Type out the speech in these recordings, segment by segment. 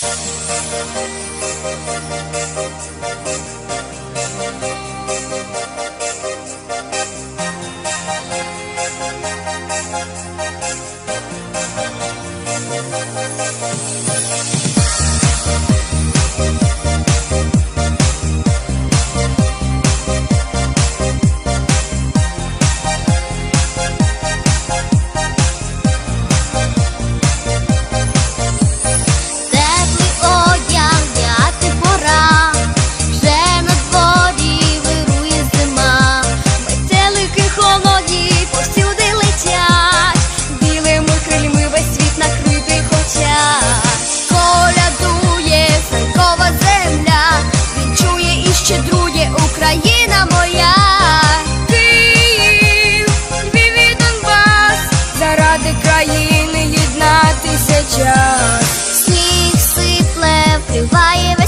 Música Тисяча. Сніг сипле вкриває весь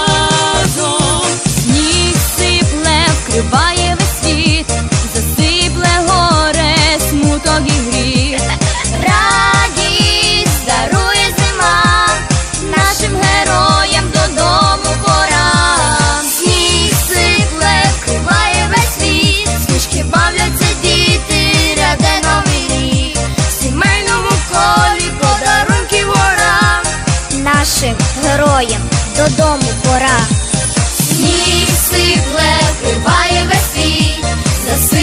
нашим героям додому пора. Сніг сипле, вкриває весь світ, засипає.